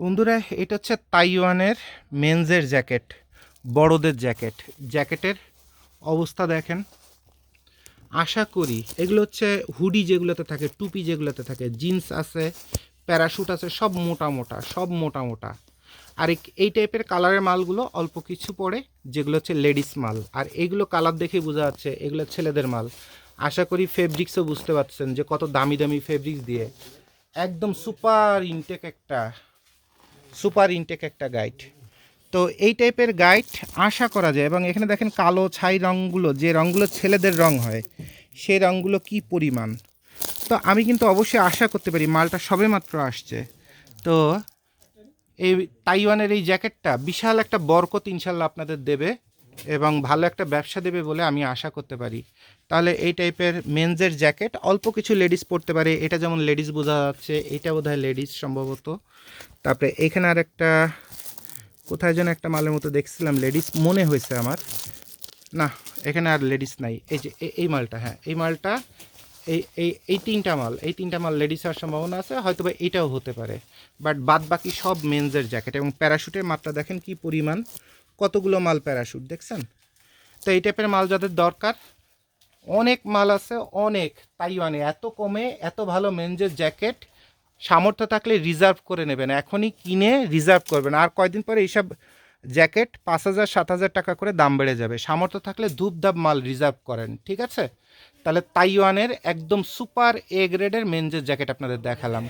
বন্ধুরা, এটা হচ্ছে তাইওয়ানের মেন্সের জ্যাকেট, বড়দের জ্যাকেট। জ্যাকেটের অবস্থা দেখেন। আশা করি এগুলো হচ্ছে হুডি যেগুলোতে থাকে, টুপি যেগুলোতে থাকে, জিন্স আছে, প্যারাশুট আছে, সব মোটা মোটা, সব মোটা মোটা। আর এই- টাইপের কালারের মালগুলো অল্প কিছু পড়ে যেগুলো হচ্ছে লেডিস মাল। আর এগুলো কালার দেখে বোঝা যাচ্ছে, এগুলো ছেলেদের মাল। আশা করি ফেব্রিক্সও বুঝতে পারছেন যে কত দামি দামি ফেব্রিক্স দিয়ে। একদম সুপার ইনটেক একটা সুপার ইনটেক একটা গাইড। তো এই টাইপের গাইড আশা করা যায় এবং এখানে দেখেন কালো ছাই রঙগুলো, যে রঙগুলো ছেলেদের রং হয়, সেই রঙগুলো কি পরিমাণ? তো আমি কিন্তু অবশ্যই আশা করতে পারি মালটা সবে মাত্র আসছে। তো এই তাইওয়ানের এই জ্যাকেটটা বিশাল একটা বরকত ইনশাল্লাহ আপনাদের দেবে। এবং ভালো একটা ব্যবসা দেবে বলে আমি আশা করতে পারি। তাহলে এই টাইপের মেনজের জ্যাকেট অল্প কিছু লেডিস পরতে পারে। এটা যেমন লেডিস বোঝা যাচ্ছে, এটা বোধ হয় লেডিস সম্ভবত। তারপরে এখানে আর একটা কোথায় যেন একটা মালের মতো দেখছিলাম লেডিস মনে হয়েছে আমার। না, এখানে আর লেডিস নাই। এই যে এই মালটা হ্যাঁ এই মালটা, এই এই এই তিনটা মাল, এই তিনটা মাল লেডিস হওয়ার সম্ভাবনা আছে হয়তো বা এটাও হতে পারে। বাট বাদ বাকি সব মেন্সের জ্যাকেট এবং প্যারাশুটের মাত্রা দেখেন কি পরিমাণ। কতগুলো মাল প্যারাশুট, দেখছেন? তো এই টাইপের মাল যাদের দরকার, অনেক মাল আছে, অনেক তাইওয়ানে, এত কমে এত ভালো মেন্সের জ্যাকেট, সামর্থ্য থাকলে রিজার্ভ করে নেবেন, এখনই কিনে রিজার্ভ করবেন, আর কয়দিন পরে এইসব জ্যাকেট পাঁচ হাজার, সাত হাজার টাকা করে দাম বেড়ে যাবে, সামর্থ্য থাকলে ধূপধাপ মাল রিজার্ভ করেন, ঠিক আছে? তাহলে তাইওয়ানের একদম সুপার এ গ্রেডের মেন্সের জ্যাকেট আপনাদের দেখালাম।